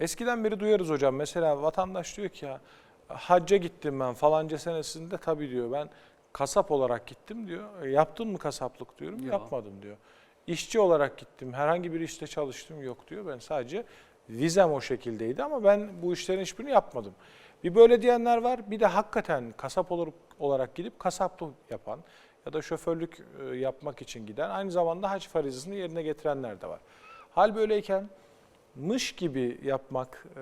Eskiden beri duyarız hocam. Mesela vatandaş diyor ki ya hacca gittim ben falanca senesinde tabii diyor ben kasap olarak gittim diyor. E, yaptın mı kasaplık diyorum. Yok. Yapmadım diyor. İşçi olarak gittim. Herhangi bir işte çalıştım yok diyor. Ben sadece vizem o şekildeydi ama ben bu işlerin hiçbirini yapmadım. Bir böyle diyenler var. Bir de hakikaten kasap olarak gidip kasaplık yapan ya da şoförlük e, yapmak için giden aynı zamanda hac farizasını yerine getirenler de var. Hal böyleyken mış gibi yapmak e,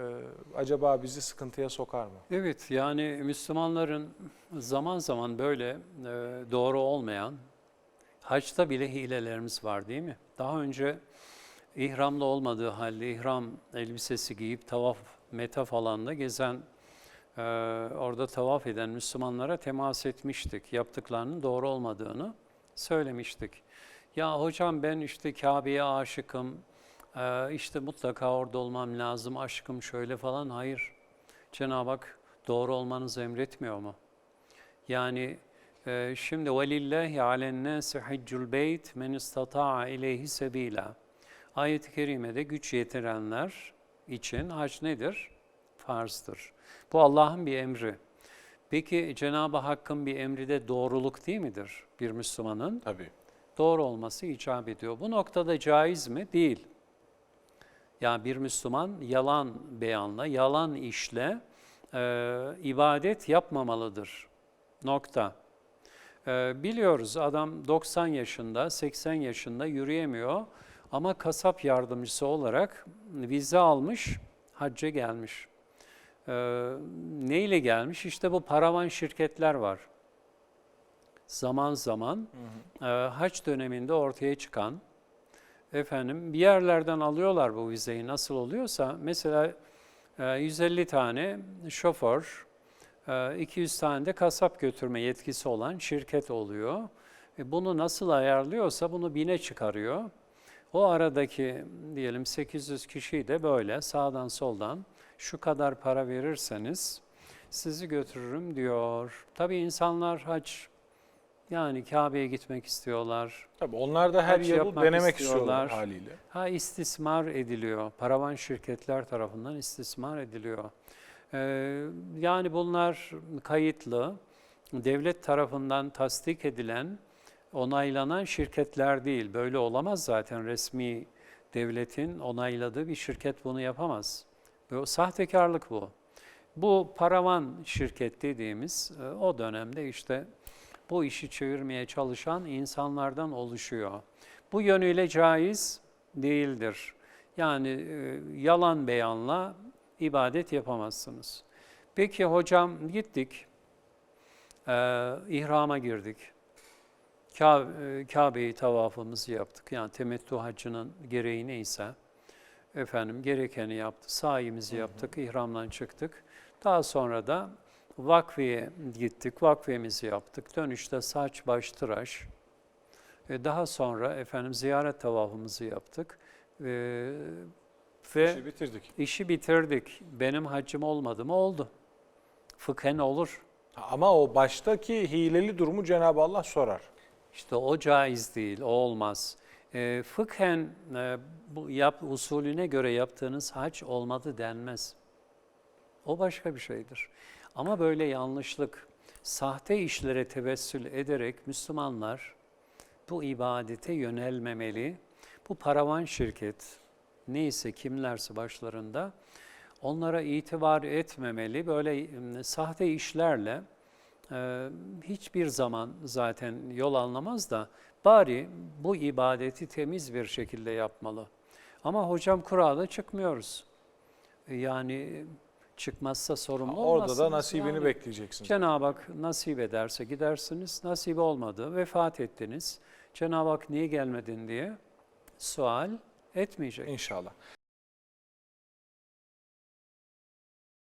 acaba bizi sıkıntıya sokar mı? Evet yani Müslümanların zaman zaman böyle e, doğru olmayan haçta bile hilelerimiz var değil mi? Daha önce ihramlı olmadığı halde ihram elbisesi giyip tavaf, metaf alanda gezen, e, orada tavaf eden Müslümanlara temas etmiştik. Yaptıklarının doğru olmadığını söylemiştik. Ya hocam ben işte Kabe'ye aşıkım, e, işte mutlaka orada olmam lazım, aşkım şöyle falan. Hayır. Cenab-ı Hak doğru olmanızı emretmiyor mu? Yani e, şimdi وَلِلَّهِ عَلَى النَّاسِ حِجُّ الْبَيْتِ مَنْ اِسْتَطَاعَ اِلَيْهِ سَب۪يلًا Ayet-i Kerime'de güç yetirenler için hac nedir? Farzdır. Bu Allah'ın bir emri. Peki Cenab-ı Hakk'ın bir emri de doğruluk değil midir bir Müslümanın? Tabii. doğru olması icap ediyor. Bu noktada caiz mi? Değil. Yani bir Müslüman yalan beyanla, yalan işle e, ibadet yapmamalıdır. Nokta. E, biliyoruz adam 90 yaşında, 80 yaşında yürüyemiyor ama kasap yardımcısı olarak vize almış, hacca gelmiş. E, neyle gelmiş? İşte bu paravan şirketler var zaman zaman e, haç döneminde ortaya çıkan efendim bir yerlerden alıyorlar bu vizeyi nasıl oluyorsa mesela e, 150 tane şoför, e, 200 tane de kasap götürme yetkisi olan şirket oluyor. E, bunu nasıl ayarlıyorsa bunu bine çıkarıyor. O aradaki diyelim 800 kişiyi de böyle sağdan soldan şu kadar para verirseniz sizi götürürüm diyor. Tabii insanlar hac yani Kabe'ye gitmek istiyorlar. Tabii onlar da her yıl denemek istiyorlar, istiyorlar. haliyle. Ha istismar ediliyor. Paravan şirketler tarafından istismar ediliyor. Ee, yani bunlar kayıtlı, devlet tarafından tasdik edilen, onaylanan şirketler değil. Böyle olamaz zaten resmi devletin onayladığı bir şirket bunu yapamaz. Ve o sahtekarlık bu. Bu paravan şirket dediğimiz e, o dönemde işte bu işi çevirmeye çalışan insanlardan oluşuyor. Bu yönüyle caiz değildir. Yani e, yalan beyanla ibadet yapamazsınız. Peki hocam gittik, e, ihrama girdik. Ka- e, Kabe'yi tavafımızı yaptık. Yani temettü haccının gereği neyse efendim gerekeni yaptık, sayimizi yaptık, ihramdan çıktık. Daha sonra da vakfeye gittik, vakfemizi yaptık. Dönüşte saç, baş, tıraş. E, daha sonra efendim ziyaret tavafımızı yaptık. E, ve İşi bitirdik. işi bitirdik. Benim haccım olmadı mı? Oldu. Fıkhen olur. Ama o baştaki hileli durumu Cenab-ı Allah sorar. İşte o caiz değil, o olmaz. E, fıkhen e, bu yap, usulüne göre yaptığınız hac olmadı denmez. O başka bir şeydir. Ama böyle yanlışlık, sahte işlere tevessül ederek Müslümanlar bu ibadete yönelmemeli. Bu paravan şirket, neyse kimlerse başlarında onlara itibar etmemeli. Böyle sahte işlerle hiçbir zaman zaten yol anlamaz da bari bu ibadeti temiz bir şekilde yapmalı. Ama hocam kurada çıkmıyoruz. Yani çıkmazsa sorumlu Orada olmazsınız. da nasibini Yani bekleyeceksin. Cenab-ı Hak nasip ederse gidersiniz. Nasip olmadı, vefat ettiniz. Cenab-ı Hak niye gelmedin diye sual etmeyecek. İnşallah.